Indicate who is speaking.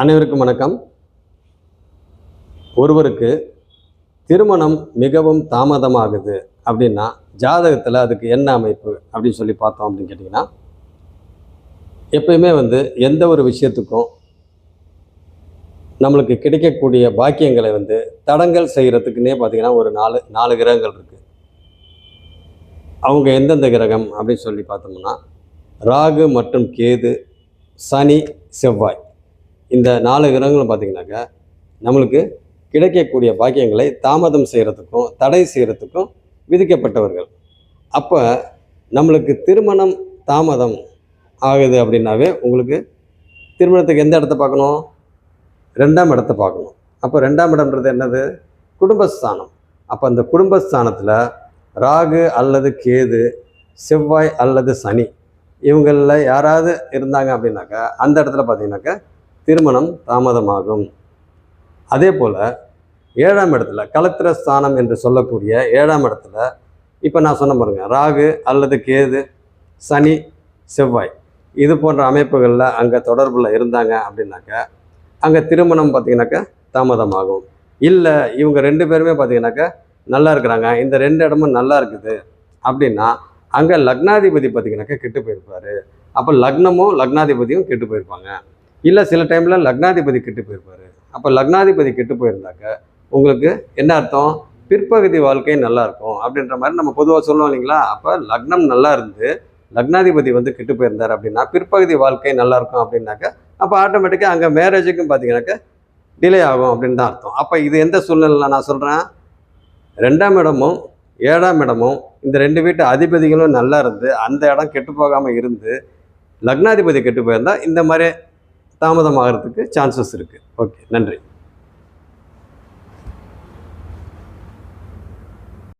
Speaker 1: அனைவருக்கும் வணக்கம். ஒருவருக்கு திருமணம் மிகவும் தாமதமாகுது அப்படின்னா ஜாதகத்தில் அதுக்கு என்ன அமைப்பு அப்படின்னு சொல்லி பார்த்தோம் அப்படின்னு கேட்டிங்கன்னா எப்பயுமே வந்து எந்த ஒரு விஷயத்துக்கும் நம்மளுக்கு கிடைக்கக்கூடிய பாக்கியங்களை வந்து தடங்கல் செய்கிறதுக்குன்னே பார்த்திங்கன்னா ஒரு நாலு நாலு கிரகங்கள் இருக்குது அவங்க எந்தெந்த கிரகம் அப்படின்னு சொல்லி பார்த்தோம்னா ராகு மற்றும் கேது சனி செவ்வாய். இந்த நாலு கிரகங்களும் பார்த்தீங்கன்னாக்கா நம்மளுக்கு கிடைக்கக்கூடிய பாக்கியங்களை தாமதம் செய்கிறதுக்கும் தடை செய்கிறதுக்கும் விதிக்கப்பட்டவர்கள். அப்போ நம்மளுக்கு திருமணம் தாமதம் ஆகுது அப்படின்னாவே உங்களுக்கு திருமணத்துக்கு எந்த இடத்த பார்க்கணும்? ரெண்டாம் இடத்த பார்க்கணும். அப்போ ரெண்டாம் இடம்ன்றது என்னது? குடும்பஸ்தானம். அப்போ அந்த குடும்பஸ்தானத்தில் ராகு அல்லது கேது செவ்வாய் அல்லது சனி இவங்களில் யாராவது இருந்தாங்க அப்படின்னாக்கா அந்த இடத்துல பார்த்தீங்கன்னாக்கா திருமணம் தாமதமாகும். அதே போல் ஏழாம் இடத்துல கலத்திர ஸ்தானம் என்று சொல்லக்கூடிய ஏழாம் இடத்துல இப்போ நான் சொன்ன பாருங்க ராகு அல்லது கேது சனி செவ்வாய் இது போன்ற அமைப்புகளில் அங்கே தொடர்பில் இருந்தாங்க அப்படின்னாக்கா அங்கே திருமணம் பார்த்திங்கனாக்கா தாமதமாகும். இல்லை இவங்க ரெண்டு பேருமே பார்த்திங்கனாக்கா நல்லா இருக்கிறாங்க இந்த ரெண்டு இடமும் நல்லா இருக்குது. அப்படின்னா அங்கே லக்னாதிபதி பார்த்தீங்கன்னாக்கா கெட்டு போயிருப்பார். அப்போ லக்னமும் லக்னாதிபதியும் கெட்டு போயிருப்பாங்க. இல்லை சில டைமில் லக்னாதிபதி கெட்டு போயிருப்பாரு. அப்போ லக்னாதிபதி கெட்டு போயிருந்தாக்க உங்களுக்கு என்ன அர்த்தம்? பிற்பகுதி வாழ்க்கை நல்லா இருக்கும் அப்படின்ற மாதிரி நம்ம பொதுவாக சொல்லுவோம் இல்லைங்களா? அப்போ லக்னம் நல்லா இருந்து லக்னாதிபதி வந்து கெட்டு போயிருந்தார் அப்படின்னா பிற்பகுதி வாழ்க்கை நல்லா இருக்கும் அப்படின்னாக்க அப்போ ஆட்டோமேட்டிக்காக அங்கே மேரேஜுக்கும் பார்த்தீங்கன்னாக்க டிலே ஆகும் அப்படின்னு தான் அர்த்தம். அப்போ இது எந்த சூழ்நிலையில் நான் சொல்கிறேன் ரெண்டாம் இடமும் ஏழாம் இடமும் இந்த ரெண்டு வீட்டு அதிபதிகளும் நல்லா இருந்து அந்த இடம் கெட்டு போகாமல் இருந்து லக்னாதிபதி கெட்டு போயிருந்தால் இந்த மாதிரி தாமதமாகிறதுக்கு சான்சஸ் இருக்குது ஓகே நன்றி.